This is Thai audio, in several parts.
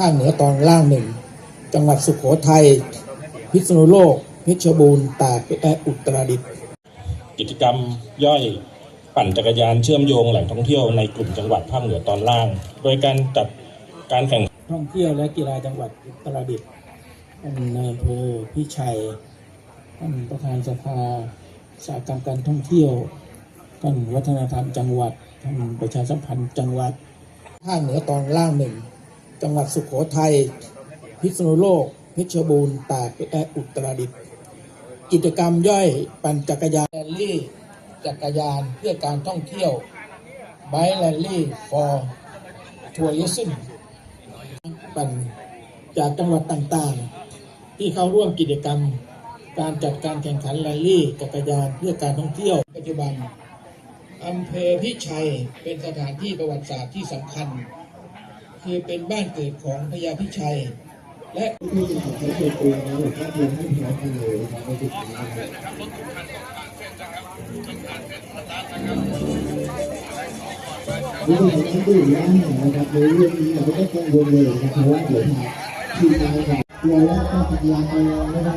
ภาคเหนือตอนล่างหนึ่ง จังหวัดสุโขทัย พิษณุโลก เพชรบูรณ์ ตากและอุตรดิตถ์ กิจกรรมย่อยปั่นจักรยานเชื่อมโยงแหล่งท่องเที่ยวในกลุ่มจังหวัดภาคเหนือตอนล่าง โดยการจัดการแข่งท่องเที่ยวและกีฬาจังหวัดอุตรดิตถ์ท่านนายอำเภอพิชัย ท่านประธานสภาสาหกรรมการท่องเที่ยว ท่านวัฒนธรรมจังหวัด ท่านประชาสัมพันธ์จังหวัด ภาคเหนือตอนล่างหนึ่ง จังหวัดสุโขทัย พิษณุโลก เพชรบูรณ์ ตากและอุตรดิตถ์ กิจกรรมย่อยปั่นจักรยานแรลลี่ จักรยานเพื่อการท่องเที่ยวไบแรลลี่ for tourism ปั่นจากจังหวัดต่างๆ ที่เข้าร่วมกิจกรรม การจัดการแข่งขันแรลลี่ จักรยานเพื่อการท่องเที่ยว ปัจจุบันอำเภอพิชัยเป็นสถานที่ประวัติศาสตร์ที่สำคัญ คือเป็นบ้านเกิดของพญาพิชัย และที่จะใช้เกิดเองนะหรือถ้าเพียงให้พี่น้องกันเลยนะครับในจุดนี้นะครับวิธีการดื่มน้ำนะครับในเรื่องนี้เราไม่ต้องกังวลเลยนะครับว่าเดี๋ยวทีมงานของเราและก็พยานเรานะครับ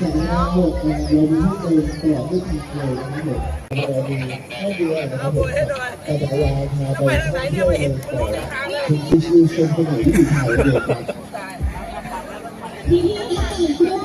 จะได้รับหมดนะครับเรามีให้เดินตลอดด้วยทางเลยนะครับผมเรามีให้เดือนนะครับผมการจักรยานพาไปเที่ยวเลย ถึงชิวๆชมค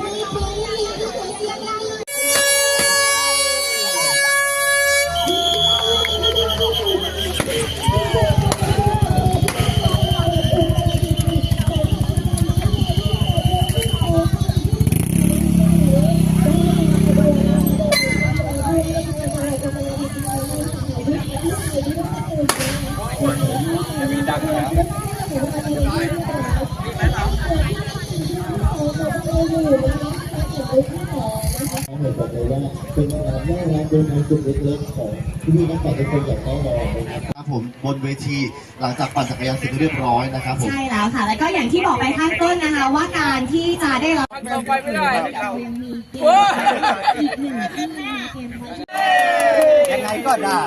เหตุบอกเลยว่าเป็นงานน่ารักเป็นงานจุดเล็กๆของที่นี่นักปั่นทุกคนอย่างแน่นอนนะครับครับผมบนเวทีหลังจากปั่นจักรยานเสร็จเรียบร้อยนะครับผมใช่แล้วค่ะ แล้วก็อย่างที่บอกไปข้างต้นนะคะ ว่าการที่จะได้รับเราไปไม่ได้เรายังมีเกมอีกหนึ่งที่นะคะเกมบอลยังไงก็ได้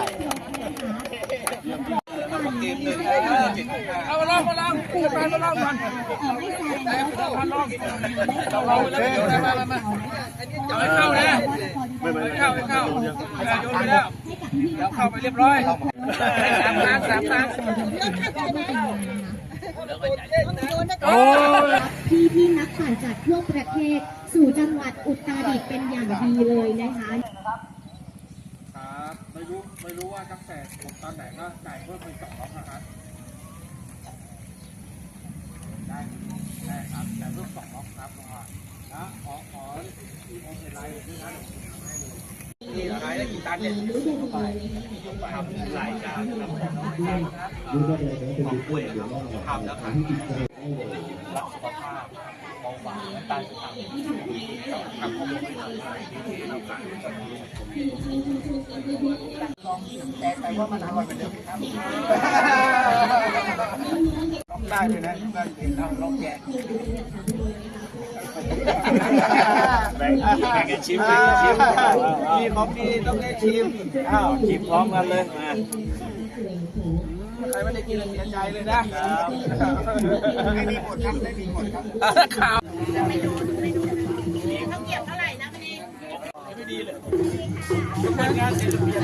เอาลองมาลองขึ้นไปมาลองมันเออไม่ใช่แล้วก็มาลองเราลองไปแล้วเดี๋ยวมามามาจะไม่เข้านะไม่เข้าไม่เข้าโยนไปแล้วเดี๋ยวเข้าไปเรียบร้อยสามครั้งสามครั้งพี่พี่นักปั่นจากทั่วประเทศสู่จังหวัดอุตรดิตถ์เป็นอย่างดีเลยนะคะครับ ไม่รู้ไม่รู้ว่าตั้งแต่ผมตอนไหนก็จ่ายเพิ่มเป็นสองล็อกนะครับได้ได้ครับจ่เพิ่มสองล็อกครับนะขอขอที่โอเคไลน์ด้วยนะนี่ขายได้กี่ตันเนี่ยทำหลายจานครับรู้ว่าอะไรนะเป็นกล้วยเดี๋ยวว่าทำแล้วค่ะที่จิตใจรักสุขภาพเบาหวานและต้านสุขภาพทำข้อมูลให้เราได้ที่เราการลอง แต่แต่ว่ามันอร่อยเหมือนเดิมครับลองได้เลยนะได้เห็นทางลองแกะแบ่งกันชิมแบ่งกันชิมมีของดีต้องได้ชิมอ้าวชิมพร้อมกันเลยมาใครไม่ได้กินเลยเสียใจเลยนะไม่มีหมดครับไม่มีหมดครับข่าวไม่ดูไม่ดูต้องเก็บเท่าไหร่นะพี่ไม่ดีเลยงานเสร็จเปลี่ยน